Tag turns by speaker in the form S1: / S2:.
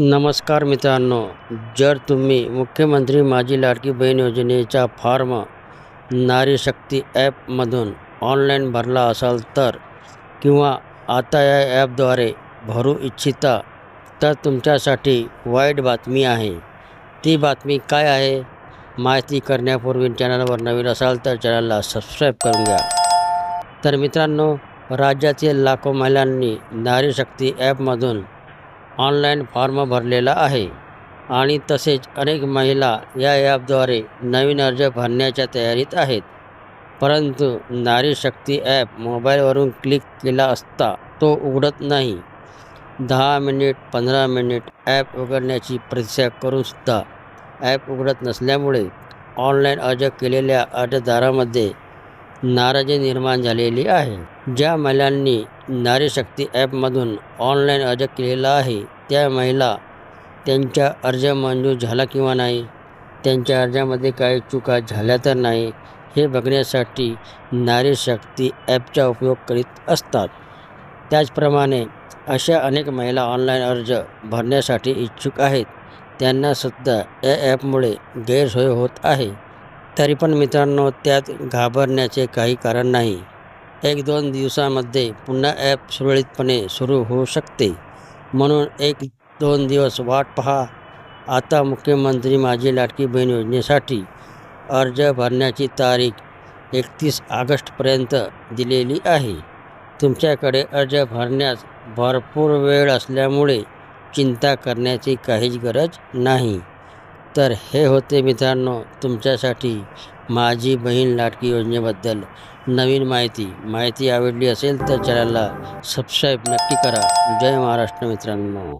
S1: नमस्कार मित्रांनो जर तुम्ही मुख्यमंत्री माझी लाडकी बहीण योजनेचा फॉर्म नारी शक्ती ॲपमधून ऑनलाईन भरला असाल तर किंवा आता या ॲपद्वारे भरू इच्छिता तर तुमच्यासाठी वाईट बातमी आहे. ती बातमी काय आहे? माहिती करण्यापूर्वी चॅनलवर नवीन असाल तर चॅनलला सबस्क्राईब करून घ्या. तर मित्रांनो राज्यातील लाखो महिलांनी नारी शक्ती ॲपमधून ऑनलाईन फॉर्म भरलेला आहे. आणि तसेच अनेक महिला या ॲपद्वारे नवीन अर्ज भरण्याच्या तयारीत आहेत. परंतु नारी शक्ती ॲप मोबाईलवरून क्लिक केला असता तो उघडत नाही. दहा मिनिट पंधरा मिनिट ॲप उघडण्याची प्रतीक्षा करूनसुद्धा ॲप उघडत नसल्यामुळे ऑनलाईन अर्ज केलेल्या अर्जदारामध्ये नाराजी निर्माण झालेली आहे. ज्या महिलांनी नारीशक्ती ॲपमधून ऑनलाईन अर्ज केलेला आहे त्या महिला त्यांचा अर्ज मंजूर झाला किंवा नाही त्यांच्या अर्जामध्ये काही चुका झाल्या तर नाही हे बघण्यासाठी नारीशक्ती ॲपचा उपयोग करीत असतात. त्याचप्रमाणे अशा अनेक महिला ऑनलाईन अर्ज भरण्यासाठी इच्छुक आहेत. त्यांनासुद्धा या ॲपमुळे गैरसोय होत आहे. तरी पण मित्रांनो त्यात घाबरण्याचे काही कारण नाही. एक दोन दिवसामध्ये पुन्हा ॲप सुरळीतपणे सुरू होऊ शकते. म्हणून एक दोन दिवस वाट पहा. आता मुख्यमंत्री माझी लाडकी बहीण योजनेसाठी अर्ज भरण्याची तारीख एकतीस ऑगस्टपर्यंत दिलेली आहे. तुमच्याकडे अर्ज भरण्यास भरपूर वेळ असल्यामुळे चिंता करण्याची काहीच गरज नाही. तर हे होते मित्रांनो तुमच्यासाठी माझी बहीण लाडकी योजनेबद्दल नवीन माहिती. माहिती आवडली असेल तर चॅनलला सबस्क्राईब नक्की करा. जय महाराष्ट्र मित्रांनो.